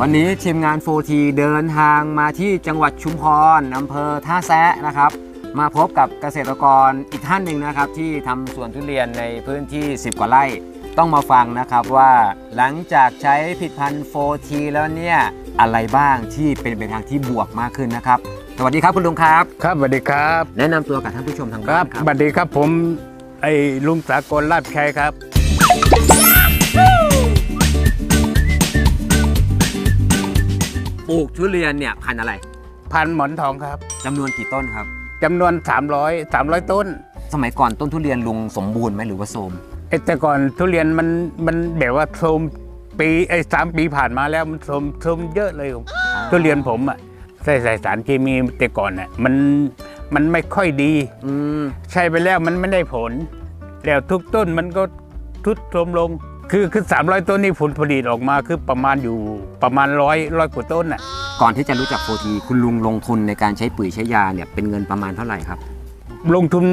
วันนี้ทีมงาน 4T เดินทางมาที่จังหวัดชุมพรอำเภอท่าแซะนะครับ มาพบกับเกษตรกรอีกท่านหนึ่งนะครับ ที่ทำสวนทุเรียนในพื้นที่ 10 กว่าไร่ ต้องมาฟังนะครับว่าหลังจากใช้ผลิดพันธ์ 4T แล้วเนี่ยอะไรบ้างที่เป็นไปทางที่บวกมากขึ้นนะครับ สวัสดีครับคุณลุงครับ ครับสวัสดีครับ แนะนำตัวกับท่านผู้ชมทางคบ้ารันบครับสวัสดีครับผม ไอ้ลุงสากลลาดชัยครับ ปลูกทุเรียนเนี่ยพันธุ์อะไรพันหมอนทองครับจำนวนกี่ต้นครับ จำนวน 300 300 ต้นสมัยก่อนต้นทุเรียนลุงสมบูรณ์ไหมหรือว่าโทรมไอ้แต่ก่อนทุเรียนมันมันแบบว่าโทรมปีไอ้สามปีผ่านมาแล้วมันโทรมโทรมเยอะเลยผมทุเรียนผมอะใส่ใส่สารเคมีแต่ก่อนอะมัน มันไม่ค่อยดีอืมใช้ไปแล้วมันไม่ได้ผล แล้วทุกต้นมันก็ทุดโทรมลง คือคือสามร้อยต้นนี่ผลผลิตออกมาคือประมาณอยู่ประมาณร้อยร้อยกว่าต้นน่ะก่อนที่จะรู้จักโฟทีคุณลุงลงทุนในการใช้ปุ๋ยใช้ยาเนี่ยเป็นเงินประมาณเท่าไหร่ครับ ลงทุน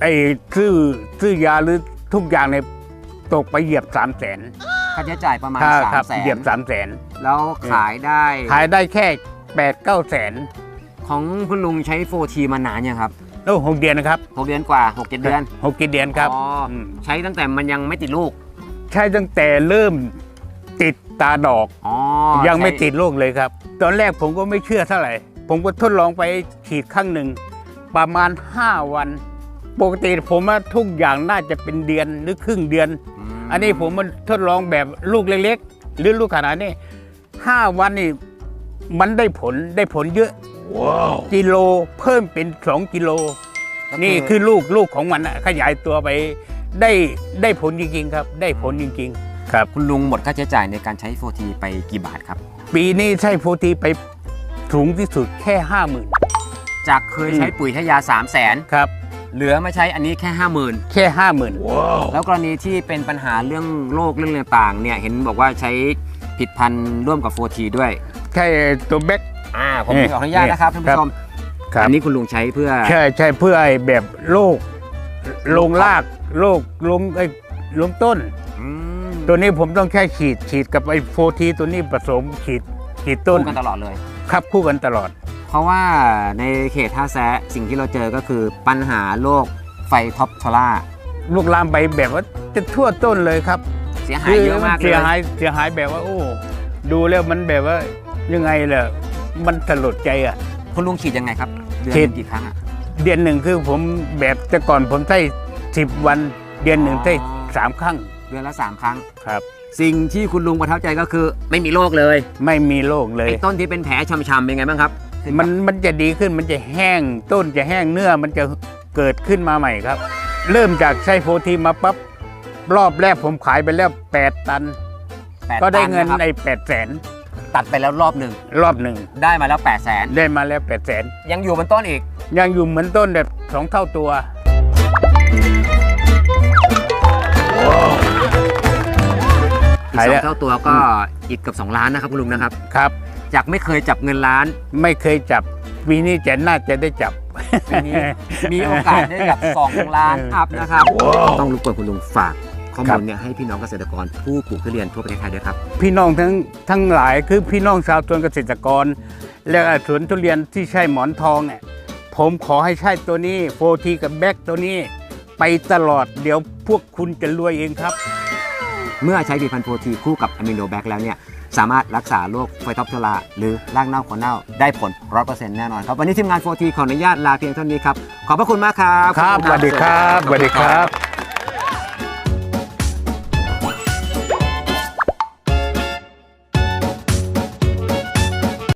ไอ้ซื้อซื้อยาหรือทุกอย่างในยตกไปเหยียบสามแสนค่าใช้จ่ายประมาณถ้าสามครับแสนเหยียบสามแสนแล้วขายได้ขายได้แค่แปดเก้าแสน ของคุณลุงใช้โฟทีมานานยังครับโอ้หกเดือนนะครับหกเดือนกว่าหกเจ็ดเดือนหกกี่เดือนครับอ๋ออมใช้ตั้งแต่มันยังไม่ติดลูกใช่ตั้งแต่เริ่มติดตาดอก อ๋อยังไม่ใช้ติดลูกเลยครับ ตอนแรกผมก็ไม่เชื่อเท่าไหร่ ผมก็ทดลองไปฉีดครั้งหนึ่ง ประมาณ 5 วัน ปกติผมว่าทุกอย่างน่าจะเป็นเดือนหรือครึ่งเดือน มอันนี้ผมมันทดลองแบบลูกเล็กๆ หรือลูกขนาดนี้ห้าวันนี่มันได้ผลได้ผลเยอะ กิโลเพิ่มเป็นสองกิโล นี่คือลูกลูกของมันอะขยายตัวไปได้ได้ผลจริงๆครับ ได้ผลจริงๆ ครับ คุณลุงหมดค่าใช้จ่ายในการใช้โฟทีไปกี่บาทครับ ปีนี้ใช้โปรตีไปสูงที่สุดแค่ห้าหมื่นจากเคยใช้ปุ๋ยใช้ยา3 0 0แสนครับเหลือมาใช้อันนี้แค่ 50,000 แค่ห้าหมื่นแล้วกรณีที่เป็นปัญหาเรื่องโรคเรื่องต่างๆเนี่ยเห็นบอกว่าใช้ผิดพันธุ์ร่วมกับโฟทีด้วยแค่ตัวแบก อ่าผมนี่ขออนุญาตนะครับท่านครัผู้บชมครับอันนี้คุณลุงใช้เพื่อใช่ใช่เพื่อไอ้แบบโรคลงรากโรคลงไอ้ลงต้นอืมตัวนี้ผมต้องแค่ฉีดฉีดกับไอ้โฟทีตัวนี้ผสมฉีดฉีดต้นคู่กันตลอดเลย ครับคู่กันตลอด เพราะว่าในเขตท่าแซะสิ่งที่เราเจอก็คือปัญหาโรคไฟท็อปทอร่าลูกลามไปแบบว่าจะทั่วต้นเลยครับ เสียหายเยอะมากเลเสียยหายเสียหายแบบว่าโอ้ดูแล้วมันแบบว่ายังไงล่ะ มันสลดใจอะ คุณลุงฉีดยังไงครับเดือนฉีดหนึ่งกี่ครั้งอะเดือนหนึ่งคือผมแบบแต่ก่อนผมใช้สิบวัน เดือนหนึ่งใช้สามครั้ง เดือนละสามครั้งครับ สิ่งที่คุณลุงประทับใจก็คือไม่มีโรคเลย ไม่มีโรคเลยไอ้ต้นที่เป็นแผลช้ำๆเป็นไงบ้างครับ มันมันจะดีขึ้นมันจะแห้งต้นจะแห้งเนื้อมันจะเกิดขึ้นมาใหม่ครับ เริ่มจากใช้โฟทีมาปั๊บรอบแรกผมขายไปแล้ว 8 ตันแปดก็ได้ตัเงินนะครับไอ้แปดแสน ตัดไปแล้วรอบหนึ่งรอบหนึ่งได้มาแล้ว8ปดแสนได้มาแล้วแปดแสนยังอยู่บนต้นอีก ยังอยู่เหมือนต้นแบบสองเท่าตัว อีกขายสแล้อวงเท่าตัวก็อีกเกับ2ล้านนะครับคุณลุงนะครับ ครับ จากไม่เคยจับเงินล้าน ไม่เคยจับปีนี้จะน่าจะได้จับ ปีนี้ มีโอกาสได้จับ2ล้านอัพนะครับ ต้องรบกวนคุณลุงฝาก ข้อครัมูบลเนี่ยให้พี่น้องเกษตรกรผู้ปลูกทุเรียนทั่วประเทศไทยด้วยครับ พี่น้องทั้งทั้งหลายคือพี่น้องชาวสวนเกษตรกร และสวนทุเรียนที่ใช่หมอนทองเนี่ยผมขอให้ใช้ตัวนี้โฟทีกับแบ็กตัวนี้ไปตลอดเดี๋ยวพวกคุณจะรวยเองครับ เมื่อใช้ผลิตภัณฑ์โปรทีคู่กับอะมิโนแบคแล้วเนี่ยสามารถรักษาโรคไฟท็อปทลาหรือรากเน่าขอเน่าได้ผล100%แน่นอนครับ วันนี้ทีมงานโฟทีขออนุญาตลาเพียงเท่านี้ครับ ขอบพระคุณมากครับ ครับสวัสดีครับสวัสดีครับ